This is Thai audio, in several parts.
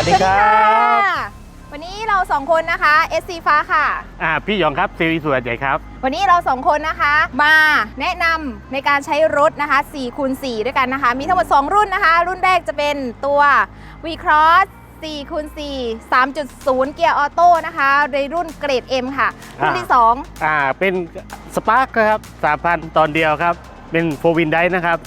วัสดีครับวันนี้เราสองคนนะคะ SC ฟ้าค่ะ อ่าพี่หยองครับซีรีส์สวยใหญ่ครับ วันนี้เราสองคนนะคะ มาแนะนำในการใช้รถนะคะ4คูณ4ด้วยกันนะคะ มีทั้งหมด 2 รุ่นนะคะ รุ่นแรกจะเป็นตัว V Cross 4คูณ4 3.0 เกียร์ออโต้นะคะ ในรุ่นเกรด M ค่ะ รุ่นที่ 2 อ่าเป็นสปาร์คครับสามพันตอนเดียวครับ เป็นโฟวินไดนะครับ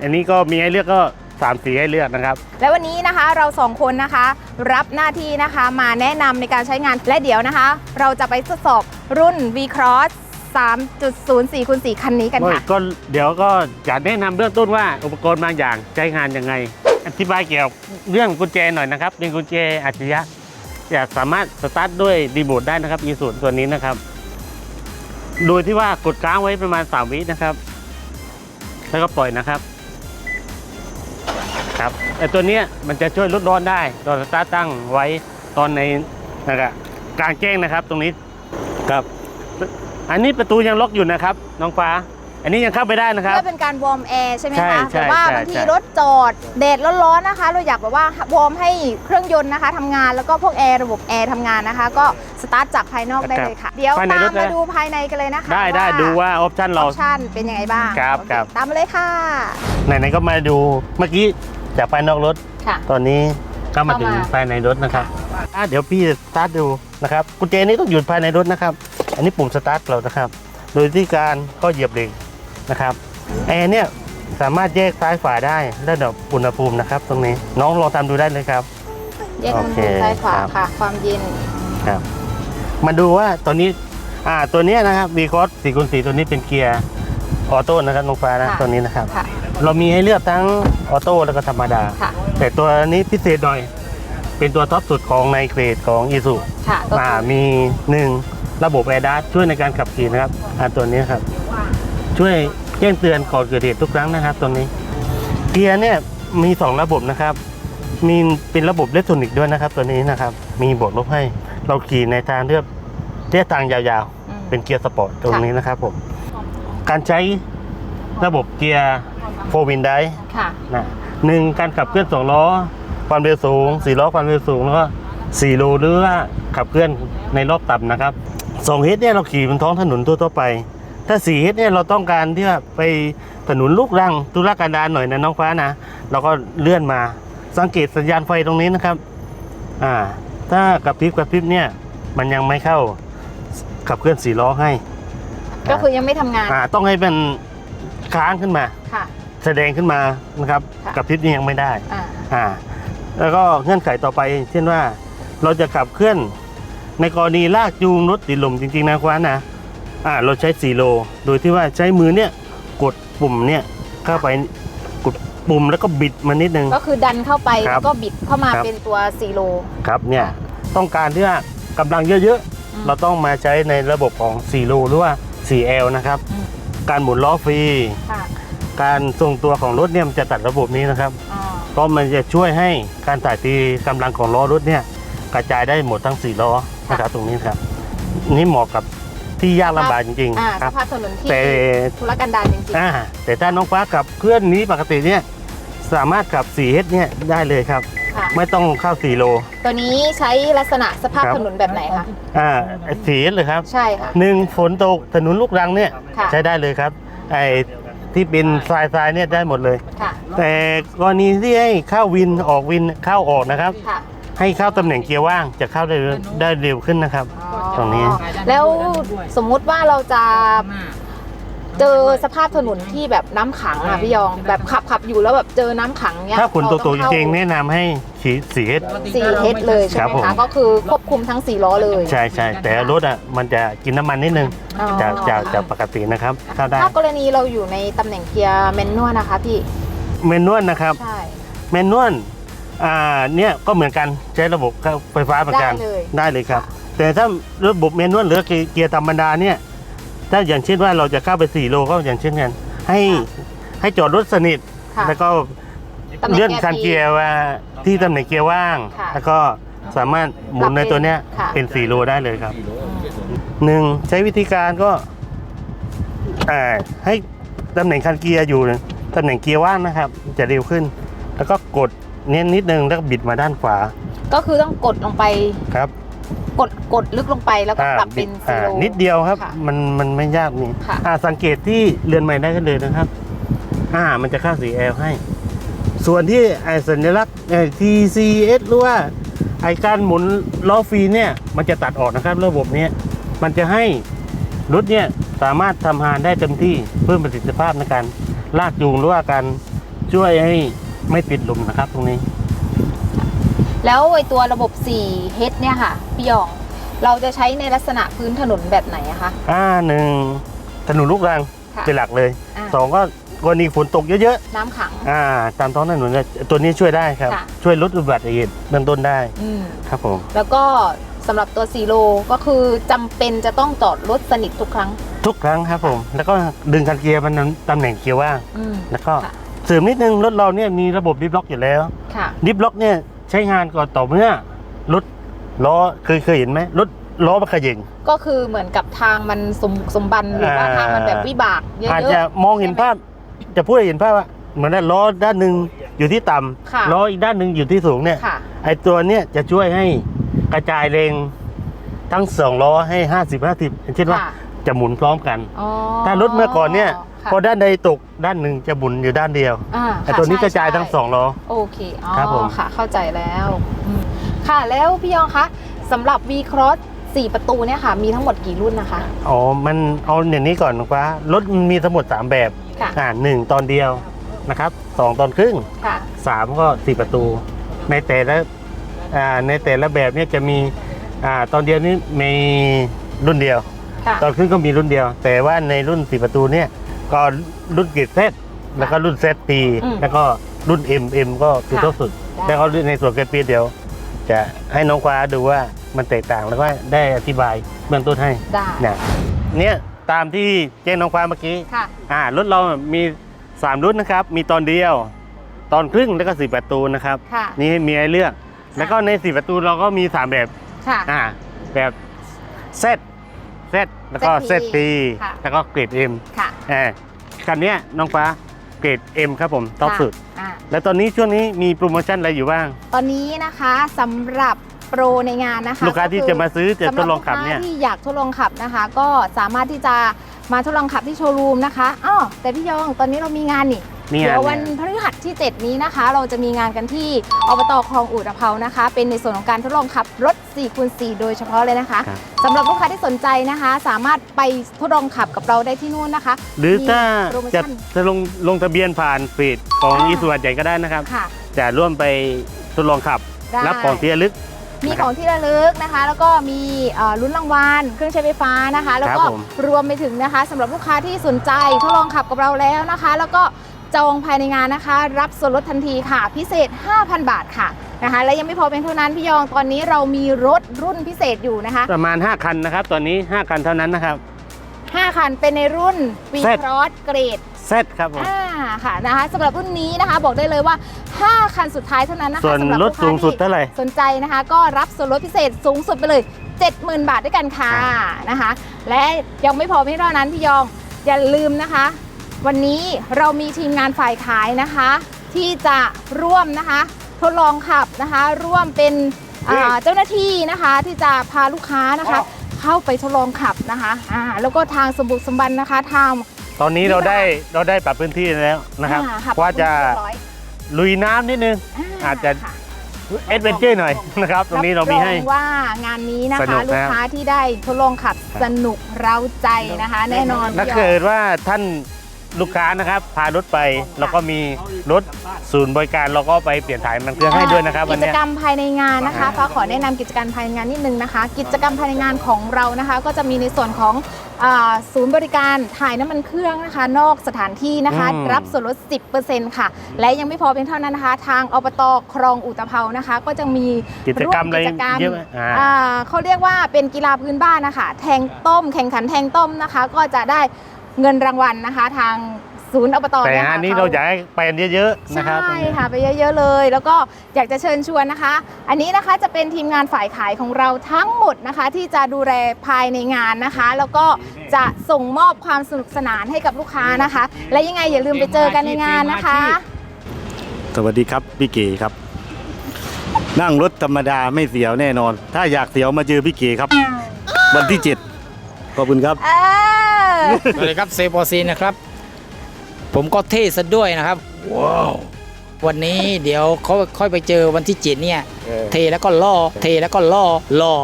อันนี้ก็มีให้เลือกก็ สามสีให้เลือกนะครับ และวันนี้นะคะเราสองคนนะคะ รับหน้าที่นะคะมาแนะนำในการใช้งานและเดี๋ยวนะคะ เราจะไปทดสอบรุ่น V Cross 3.0 4คูณ4คันนี้กันค่ะ ก็เดี๋ยวก็จะแนะนำเบื้องต้นว่าอุปกรณ์บางอย่างใช้งานยังไง อธิบายเกี่ยวกับเรื่องกุญแจหน่อยนะครับเป็นกุญแจอัจฉริยะจะสามารถสตาร์ทด้วยรีโมทได้นะครับอีสูตตัวนี้นะครับ โดยที่ว่ากดค้างไว้ประมาณ 3 วินะครับ แล้วก็ปล่อยนะครับ ครับไอตัวเนี้ยมันจะช่วยลดร้อนได้ตอนสตาร์ทตั้งไว้ตอนในนะครับกลางแจ้งนะครับตรงนี้ครับ อันนี้ประตูยังล็อกอยู่นะครับ น้องฟ้า อันนี้ยังเข้าไปได้นะครับเพื่อเป็นการวอร์มแอร์ใช่ไหมใช่คะใช่แต่ว่าใช่บางทีใช่รถจอดแดดร้อนๆนะคะ เราอยากแบบว่าวอร์มให้เครื่องยนต์นะคะทำงานแล้วก็พวกแอร์ระบบแอร์ทำงานนะคะ ก็สตาร์ทจากภายนอกได้เลยค่ะเดี๋ยวภายในตามรถมานะดูภายในกันเลยนะคะได้ได้ดูว่าออปชันอเราอปชั่นเป็นยังไงบ้างครับโอเครับตามมาเลยค่ะไหนๆก็มาดูเมื่อกี้ จากภายนอกรถ ค่ะ ตอนนี้ก็มาเข้ามาถึงภายในรถนะครับอะเดี๋ยวพี่สตาร์ทดูนะครับกุญแจนี้ต้องอยู่ภายในรถนะครับ อันนี้ปุ่มสตาร์ทเรานะครับ โดยที่การก็เหยียบเบรกนะครับแอร์เนี่ยสามารถแยกซ้ายขวาได้ระดับอุณหภูมินะครับ ตรงนี้น้องลองทำดูได้เลยครับ แยกมันโอเคซ้ายขวาครับ ค่ะ ความเย็น ครับมาดูว่าตัวนี้อ่าตัวเนี้ยนะครับวีคอสสี่คูณสี่ตัวนี้เป็นเกียร์ออโต้นะครับน้องฟ้านะค่ะ ตัวนี้นะครับ ค่ะ เรามีให้เลือกทั้งออโต้แล้วก็ธรรมดา ค่ะ แต่ตัวนี้พิเศษหน่อย เป็นตัวท็อปสุดของในเกรดของอีซูค่ะก็อ่าคือมีหนึ่งระบบแอร์ดัสช่วยในการขับขี่นะครับอ่าตัวนี้ครับ ช่วยแจ้งเตือนก่อนเกิดเหตุทุกครั้งนะครับตัวนี้เกียร์เนี่ยมี 2 ระบบนะครับ มีเป็นระบบเลทรอนิกด้วยนะครับ ตัวนี้นะครับ มีบทลบให้ เราขี่ในทางเลือกเรียกทางยาวอืมๆเป็นเกียร์สปอร์ตตรงนี้นะครับผม การใช้ ระบบเกียร์โฟวินไดค่ะนะหนึ่งการขับเคลื่อนสองล้อ ความเร็วสูงสี่ล้อความเร็วสูงแล้วก็สี่โลหรือว่าขับเคลื่อนในรอบต่ำนะครับสองเฮดเนี่ยเราขี่บนท้องถนนทั่วๆไป ถ้าสี่เฮดเนี่ยเราต้องการที่จะไปถนนลูกรังตุลาการดารหน่อยนะน้องฟ้านะเราก็เลื่อนมาสังเกตสัญญาณไฟตรงนี้นะครับอ่าถ้ากระพริบกระพริบเนี่ยมันยังไม่เข้าขับเคลื่อนสี่ล้อให้ ก็คือยังไม่ทำงานอ่าต้องให้มัน ค้างขึ้นมา ค่ะ แสดงขึ้นมานะครับค่ะ กับพริบนี่ยังไม่ได้อ่าอ่าแล้วก็เงื่อนไขต่อไป เช่นว่าเราจะขับเคลื่อนในกรณีลากจูงรถติดลมจริงๆนะคว้านะอ่าเราใช้4โล โดยที่ว่าใช้มือเนี่ยกดปุ่มเนี่ยเข้าไปกดปุ่มแล้วก็บิดมันนิดนึง ก็คือดันเข้าไปครับแล้วก็บิดเข้ามาครับ เป็นตัวซีโล ครับเนี่ยต้องการที่ว่ากำลังเยอะอืมๆเราต้องมาใช้ในระบบของ4โลหรือว่า 4L นะครับ อืม การหมุนล้อฟรี ค่ะการทรงตัวของรถเนี่ยมันจะตัดระบบนี้นะครับอ่าก็มันจะช่วยให้การถ่ายตีกำลังของล้อรถเนี่ยกระจายได้หมดทั้ง4ล้อนะครับตรงนี้ครับ นี่เหมาะกับที่ยากลำบากจริงอ่าๆคสรับ ภาพถนนที่แต่ธุรกันดารจริงอ่าแต่ถ้าน้องฟ้ากับเคลื่อนนี้ปกติเนี่ยสามารถขับ 4H เนี่ยได้เลยครับ ๆ ค่ะ ไม่ต้องเข้า4โล ตัวนี้ใช้ลักษณะสภาพครับ ถนนแบบไหนคะ อ่า 4H เลยครับใช่ค่ะ หนึ่งฝนตกถนนลูกรังเนี่ยค่ะ ใช้ได้เลยครับไอ้ที่เป็นทรายทรายๆเนี่ยได้หมดเลย ค่ะ แต่กรณีที่ให้เข้าวินออกวินเข้าออกนะครับ ค่ะให้เข้าตำแหน่งเกียร์ว่างจะเข้าได้ได้เร็วขึ้นนะครับ ตรงนี้ แล้วสมมุติว่าเราจะ เจอสภาพถนนที่แบบน้ำขังอะพี่ยอง แบบขับขับอยู่แล้วแบบเจอน้ำขังเนี้ยถ้าฝนตกๆจริงๆแนะนำให้ขี่สีเอส สี่เฮดเลยใช่ครัไหบมผมคะก็คือควบคุมทั้งสี่ล้อเลยใช่ใช่แต่รถอะมันจะกินน้ำมันนิดนึงอ๋อจากจากจากปกตินะครับเข้าได้ถ้ากรณีเราอยู่ในตำแหน่งเกียร์แมนนวลนะคะพี่เมนนวลนะครับใช่ เมนนวลอ่าเนี่ยก็เหมือนกันใช้ระบบไฟฟ้าเหมือนกันได้เลย ได้เลยครับ แต่ถ้าระบบเมนนวลหรือเกียร์ธรรมดาเนี่ย ถ้าอย่างเช่นว่าเราจะเข้าไป 4 โลก็อย่างเช่นกัน ให้ให้จอดรถสนิท ค่ะแล้วก็ตำแหน่งเลื่อนเกียร์คันเกียร์ว่าที่ตำแหน่งเกียร์ว่าง ค่ะแล้วก็สามารถหมุนในตัวเนี้ยค่ะ เป็น 4 โลได้เลยครับ หนึ่งใช้วิธีการก็อ่าให้ตำแหน่งคันเกียร์อยู่ตำแหน่งเกียร์ว่างนะครับ จะเร็วขึ้น แล้วก็กดเน้นนิดนึงแล้วก็บิดมาด้านขวาก็คือต้องกดลงไปครับ กดกดลึกลงไปแล้วก็อ่าปรับเป็นบิดซีอ่าโร่นิดเดียวครับ ค่ะ มันมันไม่ยากนี่ค่ะ อ่าสังเกตที่เรือนใหม่ได้กันเลยนะครับ อ่า มันจะค่าสีแอลให้ ส่วนที่ไอสัญลักษณ์ไอ TCS หรือว่าไอการหมุนล้อฟรีเนี่ย มันจะตัดออกนะครับ ระบบเนี้ยมันจะให้รถเนี่ยสามารถทำงานได้เต็มที่เพิ่มประสิทธิภาพในการลากจูงหรือว่าการช่วยให้ไม่ติดหลุมนะครับ ตรงนี้ แล้วไอตัวระบบ 4H เนี่ยค่ะพี่ยอง เราจะใช้ในลักษณะพื้นถนนแบบไหนอะคะ อ่าหนึ่งถนนลูกรังค่ะเป็นหลักเลยอ่า สองก็กรณีฝนตกเยอะน้ำขัง ๆอ่าตามท้องถนนเนี่ยตัวนี้ช่วยได้ครับ ค่ะ ช่วยลดอุบัติเหตุเบื้องต้นได้อืมครับผมแล้วก็สำหรับตัวซีโรก็คือจำเป็นจะต้องจอดรถสนิททุกครั้งทุกครั้งครับผม แล้วก็ดึงคันเกียร์มันตำแหน่งเกียร์ว่างอืม แล้วก็ค่ะ เสริมนิดนึงรถเราเนี่ยมีระบบดิฟล็อกอยู่แล้ว ค่ะ ดิฟล็อกเนี่ย ใช้งานก่อนต่อเมื่อรถล้อเคยเคยเห็นไหมรถล้อมันเขย่งก็คือเหมือนกับทางมันสมสมบันหรือว่าอ่าทางมันแบบวิบากเยอะอาจๆจะมองเห็นภาพ จะพูดให้เห็นภาพว่าเหมือนว่าล้อด้านหนึ่งอยู่ที่ต่ค่ะำล้ออีกด้านหนึ่งอยู่ที่สูงเนี่ยค่ะไอตัวเนี้ยจะช่วยให้กระจายแรงทั้งสองล้อให้50 50อย่างเช่นว่าค่ะจะหมุนพร้อมกันอ๋อถ้ารถเมื่อก่อนเนี่ย ค่ะพอด้านใดตกด้านหนึ่งจะหมุนอยู่ด้านเดียวอ่าไอค่ะตัวนี้ใช่กระจายทั้งใช่สองล้อ โอเคอ๋อครับผม ค่ะ เข้าใจแล้วอืมค่ะแล้วพี่ยองคะสำหรับ V Cross 4ประตูเนี่ยค่ะ มีทั้งหมดกี่รุ่นนะคะ อ๋อ มันเอาอย่างนี้ก่อนฟ้ารถมันมีทั้งหมด 3 แบบค่ะ อ่าหนึ่งตอนเดียวนะครับสองตอนครึ่ง ค่ะสามก็สี่ประตู ในแต่ละอ่าในแต่ละแบบเนี่ยจะมีอ่าตอนเดียวนี้มีรุ่นเดียว ค่ะ ตอนครึ่งก็มีรุ่นเดียว แต่ว่าในรุ่นสี่ประตูเนี่ย ก็รุ่นเกรดเซตแล้วก็รุ่นเซตปีอืมแล้วก็รุ่น M M ก็คือค่ะ เท่าสุดได้แล้วก็ในส่วนเกรดปีเดียว จะให้น้องฟ้าดูว่ามันแตกต่างแล้วก็ได้อธิบายเบื้องต้นให้ได้เนี่ยเนี่ยตามที่แจ้งน้องฟ้าเมื่อกี้ ค่ะ อ่ารถเรามี 3 รุ่นนะครับ มีตอนเดียว ตอนครึ่งแล้วก็สี่ประตูนะครับ ค่ะ นี่มีให้เลือก แล้วก็ในสี่ประตูเราก็มี 3 แบบ ค่ะ อ่า แบบเซต เซตแล้วก็เซต ZP ปีค่ะ แล้วก็เกรดเอ็มค่ะอ่าคันเนี้ยน้องฟ้าเกรดเอ็มครับผมท็อปค่ะสุด อ่าแล้วตอนนี้ช่วงนี้มีโปรโมชั่นอะไรอยู่บ้าง ตอนนี้นะคะสำหรับโปรในงานนะคะลูกค้าที่อจะมาซื้อจะทดลองขับเนี่ยสำหรับลูกค้าที่อยากทดลองขับนะคะ ก็สามารถที่จะมาทดลองขับที่โชว์รูมนะคะอ้อแต่พี่ยองตอนนี้เรามีงานนี่นี่ เดี๋ยวไงวันพฤหัสที่ 7 นี้นะคะ เราจะมีงานกันที่อบตคลองอู่ตะเภานะคะ เป็นในส่วนของการทดลองขับรถ4คูณ4โดยเฉพาะเลยนะคะครับ สำหรับลูกค้าที่สนใจนะคะ สามารถไปทดลองขับกับเราได้ที่นู่นนะคะหรือถ้ามีโปรโมจะชั่น จะลงลงทะเบียนผ่านฟีดของอ่า อีสุวัใหญ่ก็ได้นะครับ ค่ะ จะร่วมไปทดลองขับ ได้ รับของที่ระลึก มีนะครับของที่ระลึกนะคะ แล้วก็มีเอ่อลุ้นรางวัลเครื่องใช้ไฟฟ้านะคะ แล้วก็ครับผม รวมไปถึงนะคะสำหรับลูกค้าที่สนใจทดลองขับกับเราแล้วนะคะ แล้วก็ จองภายในงานนะคะ รับส่วนลดทันทีค่ะ พิเศษ 5,000 บาทค่ะนะคะและยังไม่พอเป็นเท่านั้นพี่ยองตอนนี้เรามีรถรุ่นพิเศษอยู่นะคะประมาณ 5 คันนะครับ ตอนนี้ 5 คันเท่านั้นนะครับ 5 คันเป็นในรุ่น V Z Cross เกรดเซตครับผมอ่าค่ะนะคะสำหรับรุ่นนี้นะคะบอกได้เลยว่า 5 คันสุดท้ายเท่านั้นนะคะส่วนสำหรับลลูดกค้าสูงสุดที่เท่าไหร่สนใจนะคะ ก็รับส่วนลดพิเศษสูงสุดไปเลย 70,000 บาทด้วยกันค่ะนะคะ และยังไม่พอไม่เท่านั้นพี่ยองอย่าลืมนะคะ วันนี้เรามีทีมงานฝ่ายขายนะคะ ที่จะร่วมนะคะทดลองขับนะคะ ร่วมเป็นอ่าเจ้าหน้าที่นะคะที่จะพาลูกค้านะคะ เข้าไปทดลองขับนะคะอ่าแล้วก็ทางสมบุกสมบันนะคะทาง ตอนนี้เราได้เราได้ปรับพื้นที่แล้วนะครับ อ่ค่ะว่าจะเรียบร้อย ลุยน้ำนิดนึงอาจจะค่เอดเวนเจอร์หน่อยนะครับ ตรงนี้เรามีให้ บองว่างานนี้นะสนุคะ กนะ ลูกค้าที่ได้ทดลองขับสนุกเร้าใจนะคะ แน่นอนถ้าพี่ยอเกิดว่าท่าน ลูกค้านะครับพารถไปแล้วก็มีรถศูนย์บริการเราก็ไปเปลี่ยนถ่ายมันเครื่องให้ด้วยนะครับวันกิจเนี้ย กรรมภายในงานนะคะฟ้าขอแนะนำกิจกรรมภายในงานนิดนึงนะคะ กิจกรรมภายในงานของเรานะคะ ก็จะมีในส่วนของอาศูนย์บริการถ่ายน้ำมันเครื่องนะคะ นอกสถานที่นะคะ อืม รับส่วนลด 10%ค่ะ และยังไม่พอเพียงเท่านั้นนะคะ ทางอบตคลองอุตภเปานะคะ ก็จะมีกิจกรรมอะไรวกิจกรรม เยอะไหมอ่า อ่าเขาเรียกว่าเป็นกีฬาพื้นบ้านนะคะ แทงต้มแข่งขันแทงต้มนะคะ ก็จะได้ เงินรางวัลนะคะ ทางศูนย์อบตแต่เยงาค่ะนนี้ขเราอยากให้ไปกันเยอะๆนะครับ ใช่ค่ะไปเยอะๆเลย แล้วก็อยากจะเชิญชวนนะคะ อันนี้นะคะจะเป็นทีมงานฝ่ายขายของเราทั้งหมดนะคะ ที่จะดูแลภายในงานนะคะ แล้วก็จะส่งมอบความสนุกสนานให้กับลูกค้านะคะ และยังไงอย่าลืมไปเจอกันในงานนะคะ สวัสดีครับพี่เก๋ครับ นั่งรถธรรมดาไม่เสียวแน่นอน ถ้าอยากเสียวมาเจอพี่เก๋ครับ วันที่ 7 ขอบคุณครับ เออ สวัสดีครับเซฟอซีนนะครับ ผมก็เท่ซะด้วยนะครับ ว้าว วันนี้เดี๋ยวเขาค่อยไปเจอวันที่เจ็ดเนี่ยเทแล้วก็ล่อ เทแล้วก็ล่อล่อ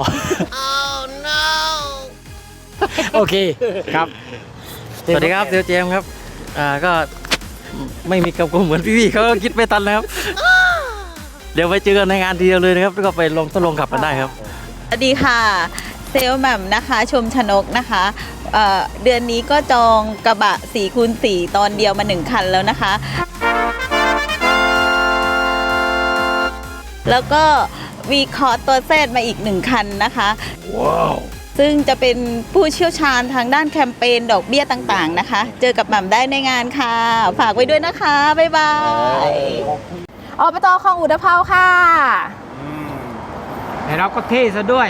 โอเคครับ สวัสดีครับเซลเจมส์ครับ อ่าก็ไม่มีกับกูเหมือนพี่ๆเขาก็คิดไม่ทันนะครับ เดี๋ยวไปเจอกันในงานทีเดียวเลยนะครับ แล้วก็ไปลงทดลองขับกันได้ครับ สวัสดีค่ะ เซลล์แหม่มนะคะ ชมชนกนะคะ เอ่อเดือนนี้ก็จองกระบะ4คูณ4ตอนเดียวมา 1 คันแล้วนะคะ แล้วก็วีคอร์ตัวเซตมาอีก 1 คันนะคะซึ่งจะเป็นผู้เชี่ยวชาญทางด้านแคมเปญดอกเบี้ยต่างๆนะคะ เจอกับแหม่มได้ในงานค่ะ ฝากไว้ด้วยนะคะ บ๊ายบายอบตคลองอุตภเปาค่ะแต่เราก็เท่ซะด้วย